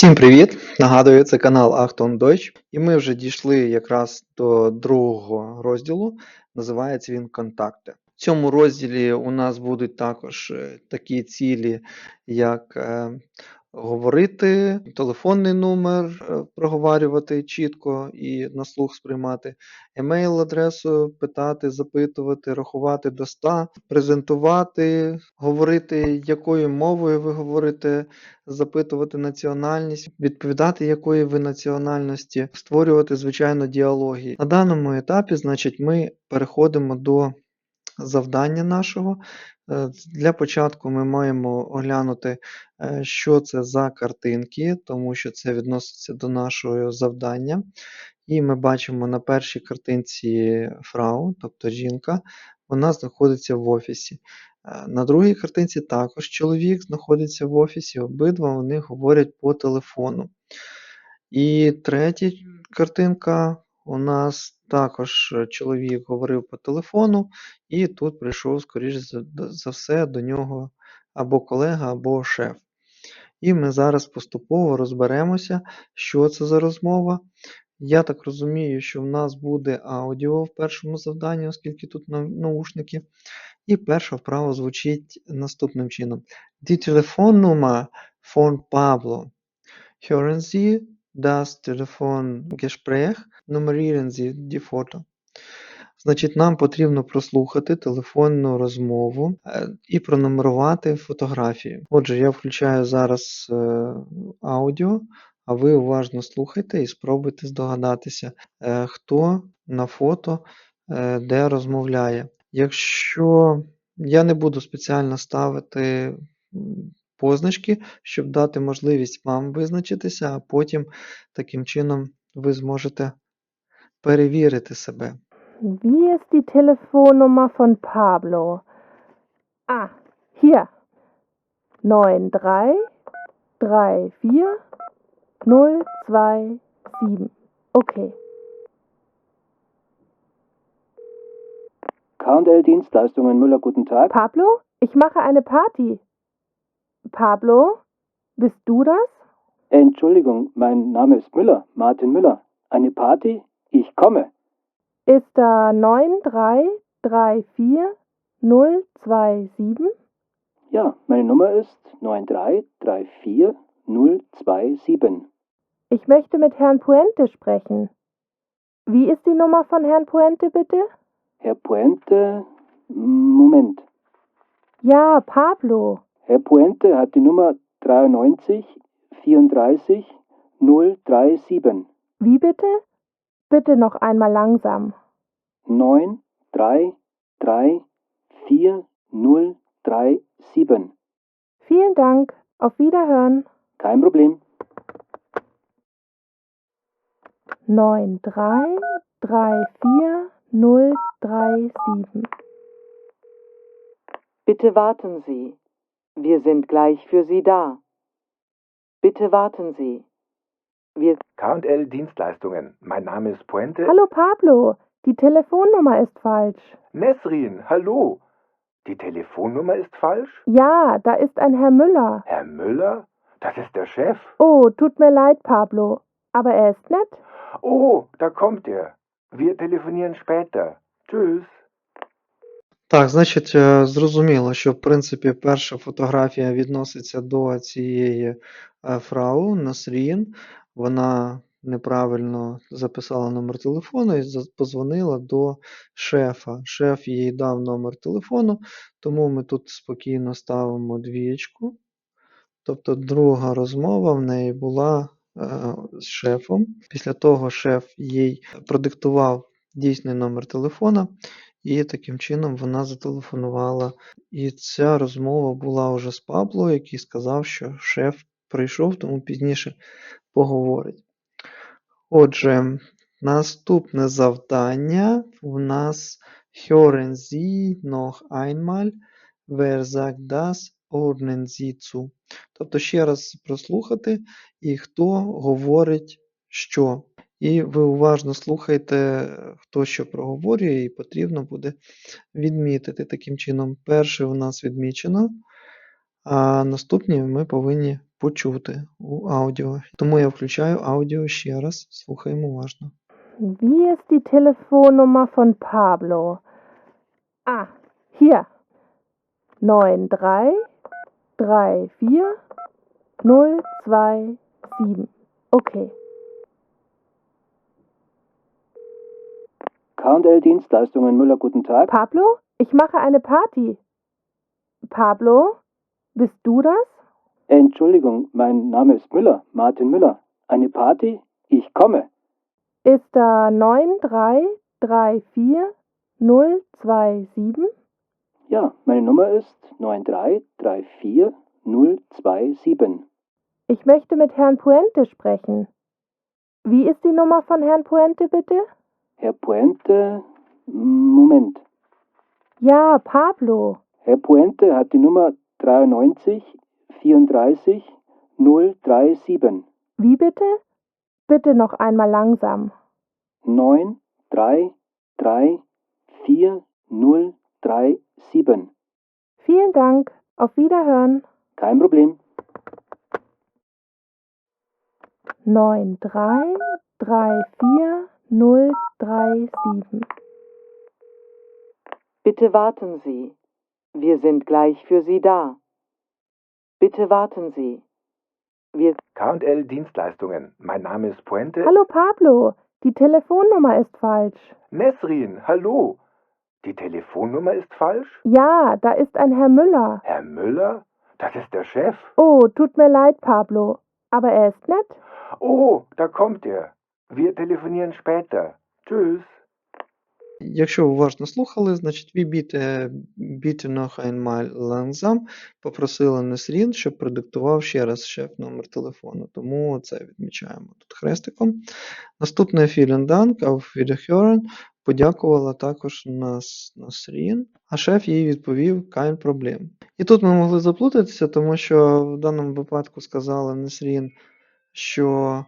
Всім привіт! Нагадую, це канал Achtung Deutsch. І ми вже дійшли якраз до другого розділу. Називається він Контакти. В цьому розділі у нас будуть також е, такі цілі, як е, говорити, телефонний номер е, проговарювати чітко і на слух сприймати, емейл-адресу питати, запитувати, рахувати до 100, презентувати, говорити, якою мовою ви говорите, запитувати національність, відповідати, якої ви національності, створювати, звичайно, діалоги. На даному етапі, значить, ми переходимо до завдання нашого. Е, Для початку ми маємо оглянути, е, що це за картинки, тому що це відноситься до нашого завдання. І ми бачимо на першій картинці фрау, тобто жінка, вона знаходиться в офісі. Е, На другій картинці також чоловік знаходиться в офісі, обидва вони говорять по телефону. І третя картинка у нас також е, чоловік говорив по телефону, і тут прийшов, скоріш за, все, до нього або колега, або шеф. І ми зараз поступово розберемося, що це за розмова. Я так розумію, що в нас буде аудіо в першому завданні, оскільки тут наушники. І перша вправа звучить наступним чином. Die Telefonnummer von Pablo. Hören Sie das Telefongespräch? Nummerieren Sie Foto. Значить, нам потрібно прослухати телефонну розмову е, і пронумерувати фотографії. Отже, я включаю зараз е, аудіо, а ви уважно слухайте і спробуйте здогадатися, е, хто на фото де розмовляє. Якщо я не буду спеціально ставити позначки, щоб дати можливість вам визначитися, а потім таким чином ви зможете перевірити себе. Wie ist die Telefonnummer von Pablo? Ah, hier. 93 34 027. Okay. K&L Dienstleistungen Müller, guten Tag. Pablo, ich mache eine Party. Pablo, bist du das? Entschuldigung, mein Name ist Müller, Martin Müller. Eine Party? Ich komme. Ist da 9334 027? Ja, meine Nummer ist 9334027. Ich möchte mit Herrn Puente sprechen. Wie ist die Nummer von Herrn Puente bitte? Herr Puente, Moment. Ja, Pablo. Herr Puente hat die Nummer 93 34 037. Wie bitte? Bitte noch einmal langsam. 9 3 3 4 0 3 7. Vielen Dank. Auf Wiederhören. Kein Problem. 9334 Bitte warten Sie. Wir sind gleich für Sie da. Bitte warten Sie. Wir K&L Dienstleistungen. Mein Name ist Puente. Hallo Pablo, die Telefonnummer ist falsch. Nesrin, hallo. Die Telefonnummer ist falsch? Ja, da ist ein Herr Müller. Herr Müller? Das ist der Chef. Oh, tut mir leid, Pablo. Aber er ist nett. Oh, da kommt er. Wir telefonieren später. Tschüss. Так, значить, е, зрозуміло, що в принципі перша фотографія відноситься до цієї е, фрау Насрін. Вона неправильно записала номер телефону і позвонила до шефа. Шеф їй дав номер телефону, тому ми тут спокійно ставимо двієчку. Тобто друга розмова в неї була е, з шефом. Після того шеф їй продиктував дійсний номер телефона, і таким чином вона зателефонувала. І ця розмова була вже з Пабло, який сказав, що шеф прийшов, тому пізніше поговорить. Отже, наступне завдання у нас Hören Sie noch einmal, wer sagt das, ordnen Sie zu. Тобто ще раз прослухати, і хто говорить що. І ви уважно слухайте, хто що проговорює, і потрібно буде відмітити таким чином. Перше у нас відмічено, а наступні ми повинні почути у аудіо. Тому я включаю аудіо ще раз. Слухаємо уважно. Wie ist die Telefonnummer von Pablo? Ah, hier. 93 34 027. Okay. K&L Dienstleistungen Müller, guten Tag. Pablo, ich mache eine Party. Pablo, Bist du das? Entschuldigung, mein Name ist Müller, Martin Müller. Eine Party? Ich komme. Ist da 9334 027? Ja, meine Nummer ist 9334027. Ich möchte mit Herrn Puente sprechen. Wie ist die Nummer von Herrn Puente bitte? Herr Puente, Moment. Ja, Pablo. Herr Puente hat die Nummer 93 34 037. Wie bitte? Bitte noch einmal langsam. 9 3 3 4 0 3 7. Vielen Dank. Auf Wiederhören. Kein Problem. 9334037. Bitte warten Sie. Wir sind gleich für Sie da. Bitte warten Sie. Wir K&L Dienstleistungen. Mein Name ist Puente. Hallo Pablo, die Telefonnummer ist falsch. Nesrin, hallo. Die Telefonnummer ist falsch? Ja, da ist ein Herr Müller. Herr Müller? Das ist der Chef. Oh, tut mir leid, Pablo. Aber er ist nett. Oh, da kommt er. Wir telefonieren später. Tschüss. Якщо уважно слухали, значить ви біте, noch einmal langsam Несрін, щоб продиктував ще раз шеф номер телефону. Тому це відмічаємо тут хрестиком. Наступне vielen Dank, auf подякувала також нас Насрін, а шеф їй відповів kein Problem. І тут ми могли заплутатися, тому що в даному випадку сказала Несрін, що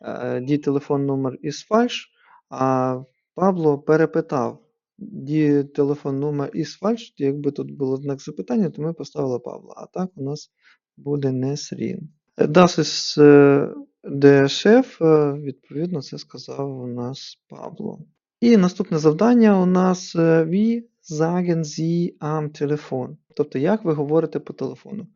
е, дій телефон номер із фальш, а Пабло перепитав, ді телефон номер із фальш, якби тут було знак запитання, то ми поставили Павла. А так у нас буде Несрін. Das ist шеф, е, відповідно, це сказав у нас Пабло. І наступне завдання у нас Wie sagen Sie am Telefon? Тобто, як ви говорите по телефону.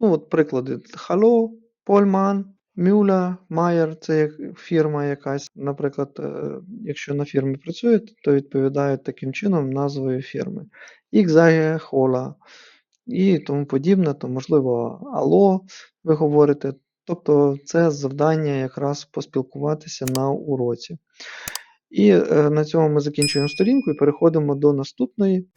Ну, от приклади. Hallo, Польман, Мюля, Майер це фірма якась. Наприклад, е, якщо на фірмі працюють, то відповідають таким чином назвою фірми. Sage Hola і тому подібне, то можливо Алло ви говорите. Тобто це завдання якраз поспілкуватися на уроці. І е, на цьому ми закінчуємо сторінку і переходимо до наступної.